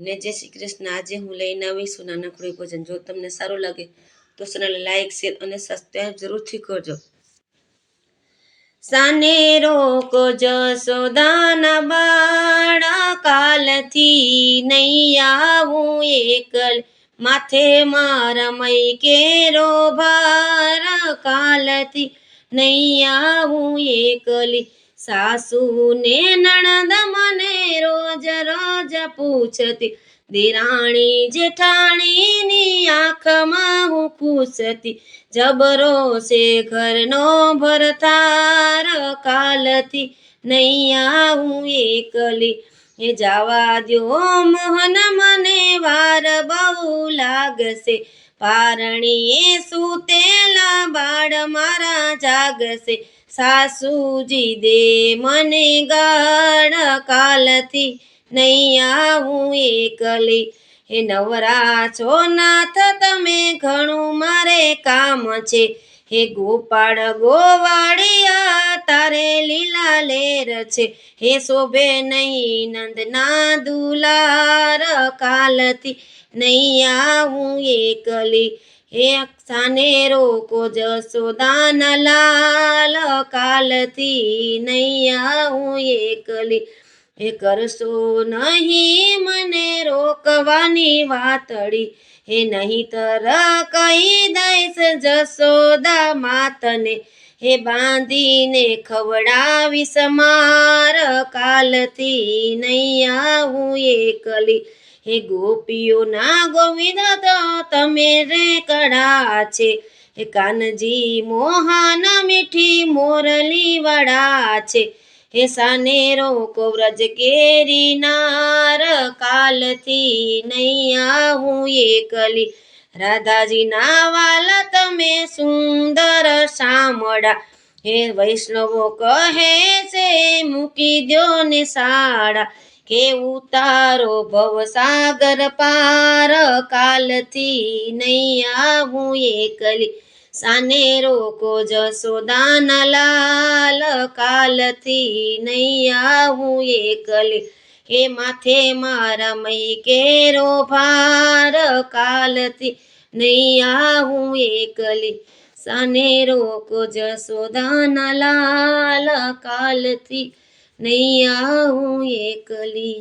ને જય શ્રી કૃષ્ણ. આજે હું લઈને આવીશું નાનકડું ભોજન જો તમને સારું લાગે તો ચેનલ લાઈક, શેર અને સબસ્ક્રાઈબ જરૂરથી કરજો. સાને રોકો જસોદાના બાળા. કાલથી નહીં આવું એકલ. માથે મારા મય કેરો ભાર. કાલથી નહીં આવું એકલી. સાસુ નણદ મને રોજ રોજ પૂછતી, દિરાણી જેઠાણીની આંખમાં હું ખુશતી જબરો છે ઘરનો ભરતાર કાલથી નહીં આવું એકલી. એ જાવા દ્યો મોહન, મને વાર બહુ લાગશે. પારણીએ સુતેલા બાળ મારા જાગશે. સાસુજી દે મને ગાળ કાલથી. નહીં આવું એકલી. હે નવરા છો નાથ, તમે ઘણું મારે કામ છે. હે ગોપાળ ગોવાળિયા છે. હે શોભે નહીં નંદના દુલાર કાલથી નહીં આવું એકલી. હે અક્ષાને રોકો જસોદાના લાલ કાલથી નહીં આવું એકલી. હે કરશો નહીં મને રોકવાની વાતડી. હે નહીં તર કહી દઈશ જસોદા માતને. હે બાંધીને ખવડાવીશ માર કાલથી નહીં આવું એકલી હે ગોપીઓના ગોવિંદ તમે રે કડા છે. હે કાનજી, મોહન મીઠી મોરલી વડા છે. હે સાને રોકો વ્રજ કેરી નાર કાલથી નહીં આવું એકલી રાધાજીના વાલા, તમે સુંદર શામળા. હે વૈષ્ણવો, કહે છે, મૂકી દો ને સાડા કે ઉતારો ભવસાગર પાર, કાલથી નહીં આવું એકલી. સાને રોકો જસોદાના લાલ કાલથી નહીં આવું એકલી. હે માથે મારા મહી કેરો ભાર કાલથી નહીં આવું એકલી. સાને રોકો જસોદાના લાલ કાલથી નહીં આવું એકલી.